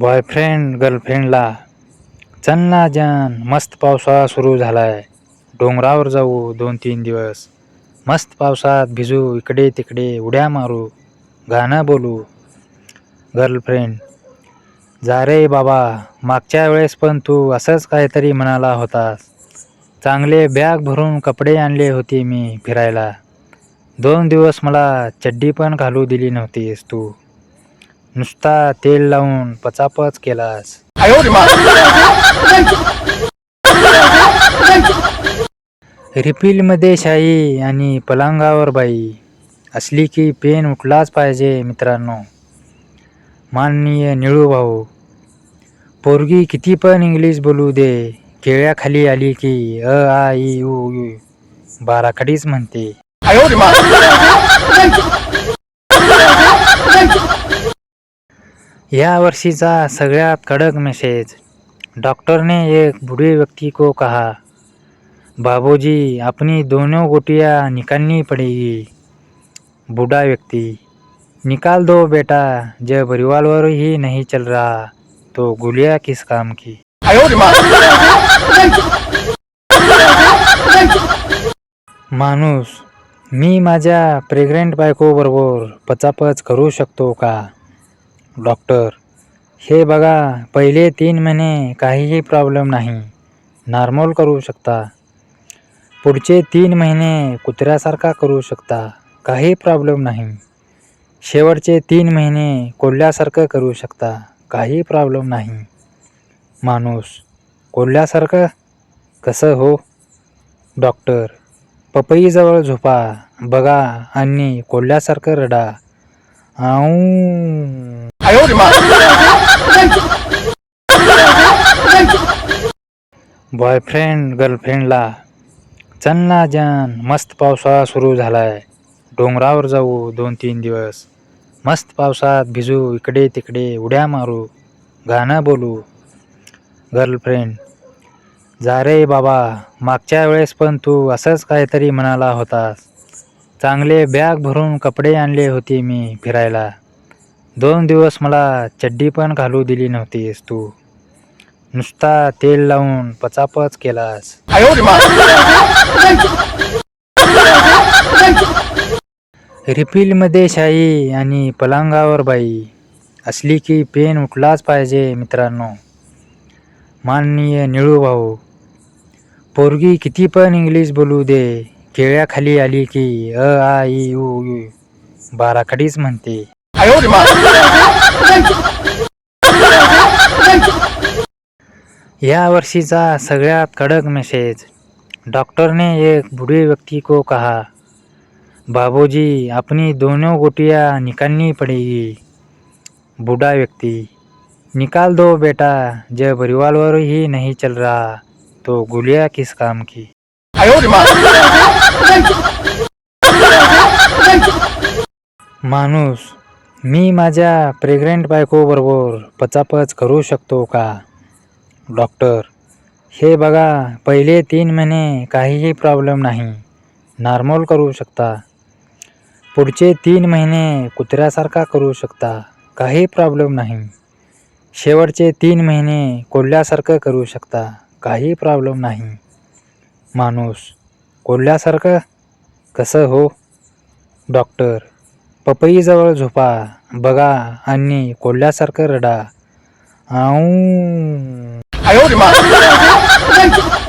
Boyfriend गर्लफ्रेंडला चल ना जान मस्त पावसाळा सुरू झाला आहे डोंगरावर जाऊ दोन तीन दिवस. मस्त पावसात भिजू इकडे तिकडे उड्या मारू गाणं बोलू. गर्लफ्रेंड जा रे बाबा मागच्या वेळेस पण तू असंच काहीतरी म्हणाला होतास. चांगले बॅग भरून कपडे आणले होते मी फिरायला. दोन दिवस मला चड्डी पण घालू दिली नव्हतीस तू. नुसता तेल लावून पचापच केलास. रिफिलमध्ये शाई आणि पलंगावर बाई. असली की पेन उठलाच पाहिजे मित्रांनो. माननीय निळू भाऊ. पोरगी किती पण इंग्लिश बोलू दे केळ्याखाली आली की अ आ इ उ बाराखडीच म्हणते. या वर्षीचा सगळ्यात कडक मेसेज डॉक्टर ने एक बूढ़े व्यक्ति को कहा बाबूजी अपनी दोनों गोटिया निकालनी पड़ेगी. बूढ़ा व्यक्ति निकाल दो बेटा जब रिवॉल्वर ही नहीं चल रहा तो गुलिया किस काम की? माणूस मी माझ्या प्रेग्नंट बायकोबरोबर पचापच करू शकतो का? डॉक्टर हे बघा पहिले तीन महिने काहीही प्रॉब्लेम नाही. नॉर्मल करू शकता. पुढचे तीन महिने कुत्र्यासारखा करू शकता. काही प्रॉब्लेम नाही. शेवटचे तीन महिने कोल्ह्यासारखं करू शकता. काही प्रॉब्लेम नाही. माणूस कोल्ह्यासारखं? कसं हो? डॉक्टर पपईजवळ झोपा. बघा आणि कोल्ह्यासारखं रडा. आऊ. बॉयफ्रेंड गर्लफ्रेंडला चल ना जान मस्त पावसाळा सुरू झालाय. डोंगरावर जाऊ दोन तीन दिवस. मस्त पावसात भिजू इकडे तिकडे उड्या मारू गाणं बोलू. गर्लफ्रेंड जा रे बाबा मागच्या वेळेस पण तू असंच काहीतरी म्हणाला होतास. चांगले बॅग भरून कपडे आणले होते मी फिरायला. दोन दिवस मला चड्डी पण घालू दिली नव्हतीस तू. नुसता तेल लावून पचापच केलास. रिफिलमध्ये शाई आणि पलंगावर बाई. असली की पेन उठलाच पाहिजे मित्रांनो. माननीय निळू भाऊ. पोरगी किती पण इंग्लिश बोलू दे केळ्याखाली आली की अ आ ई ऊ यू बाराखडीच म्हणते. या वर्षीचा सगळ्यात कडक मेसेज डॉक्टर ने एक बूढ़े व्यक्ति को कहा बाबूजी अपनी दोनों गोटियां निकालनी पड़ेगी. बूढ़ा व्यक्ति निकाल दो बेटा जब रिवॉल्वर ही नहीं चल रहा तो गोलियां किस काम की? माणूस मी माझ्या प्रेग्नंट बायकोबरोबर पचापच करू शकतो का? डॉक्टर हे बघा पहिले तीन महिने काहीही प्रॉब्लेम नाही. नॉर्मल करू शकता. पुढचे तीन महिने कुत्र्यासारखा करू शकता. काही प्रॉब्लेम नाही. शेवटचे तीन महिने कोल्ह्यासारखं करू शकता. काही प्रॉब्लेम नाही. माणूस कोल्ह्यासारखं? कसं हो? डॉक्टर पपईजवळ झोपा बघा आणि कोल्ह्यासारखं रडा. आऊ.